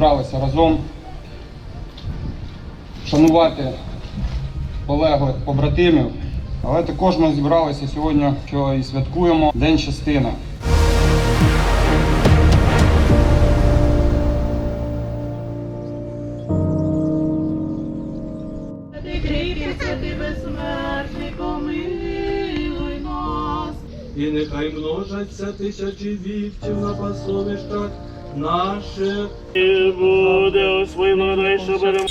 зібралися разом шанувати полеглих побратимів. Але також ми зібралися сьогодні, що і святкуємо День нас. І нехай множаться тисячі вівців на пасовищах наших. І буде у своїм найближче беремо.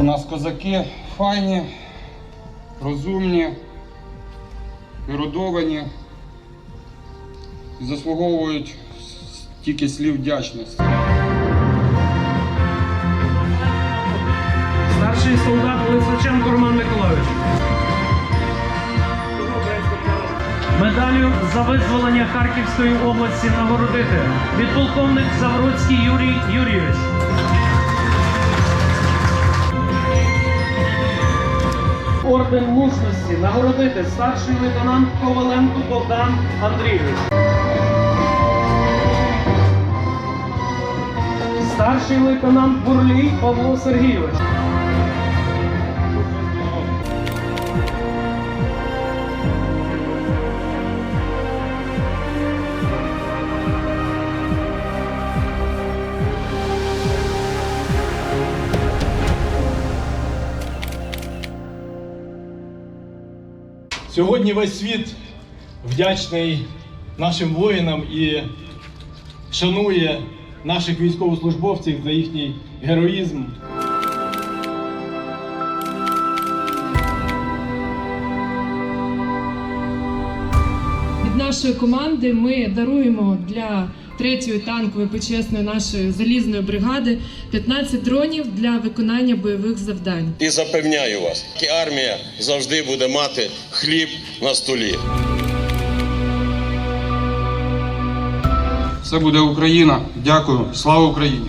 У нас козаки файні, розумні, ерудовані, і заслуговують тільки слів вдячності. Старший солдат Лисаченко Роман Миколайович. Медаллю за визволення Харківської області нагородити підполковник Завроцький Юрій Юрійович. Орден мужності нагородити старший лейтенант Коваленко Богдан Андрійович. Старший лейтенант Бурлій Павло Сергійович. Сьогодні весь світ вдячний нашим воїнам і шанує наших військовослужбовців за їхній героїзм. Від нашої команди ми даруємо для третьої танкової почесної нашої залізної бригади 15 дронів для виконання бойових завдань. І запевняю вас, армія завжди буде мати хліб на столі. Все буде Україна. Дякую. Слава Україні!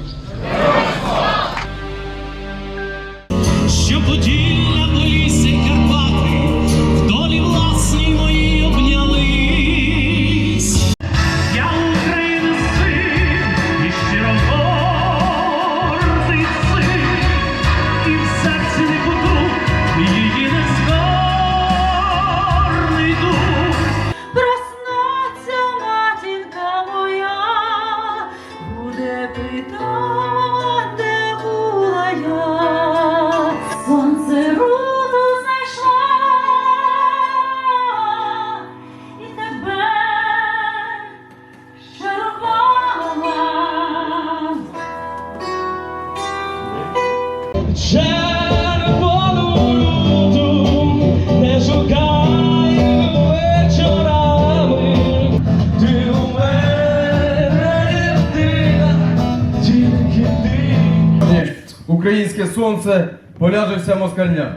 Українське сонце поляже вся москальня.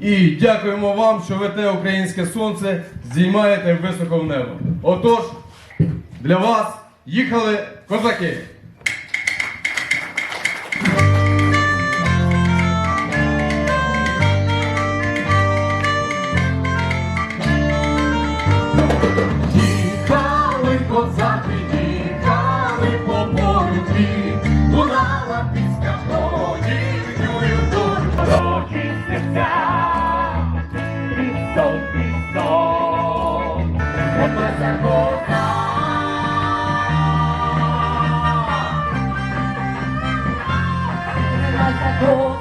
І дякуємо вам, що ви те українське сонце здіймаєте високо в небо. Отож, для вас їхали козаки. Їхали козаки, їхали по полю лунала пісня Oh.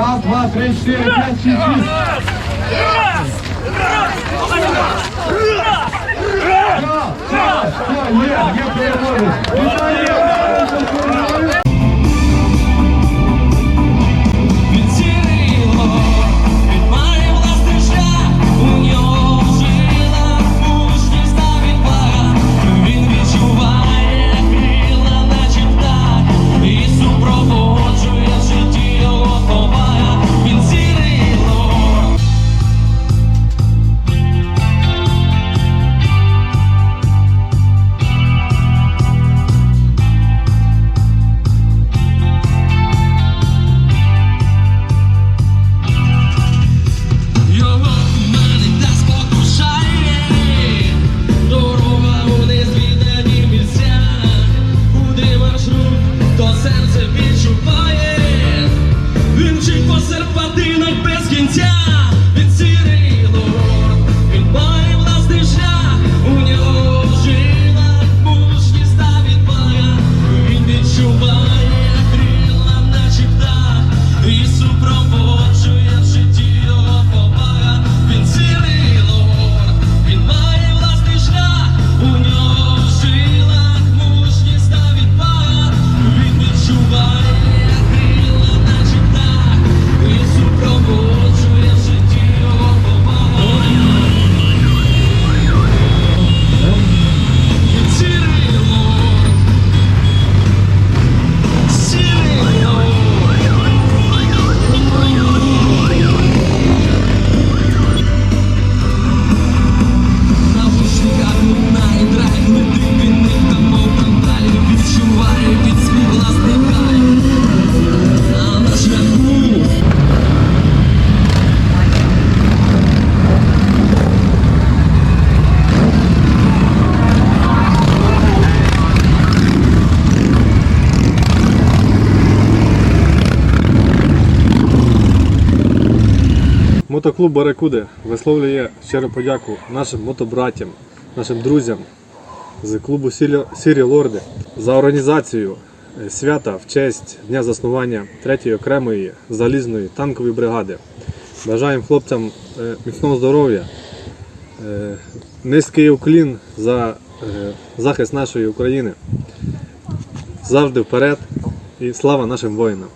Раз, два, три, четыре, пять, шесть, шесть. provoca. Мотоклуб Баракуди висловлює щиру подяку нашим мотобратям, нашим друзям з клубу Сірі Лорди за організацію е, свята в честь дня заснування 3-ї окремої залізної танкової бригади. Бажаємо хлопцям е, міцного здоров'я, е, низький уклін за захист нашої України. Завжди вперед і слава нашим воїнам!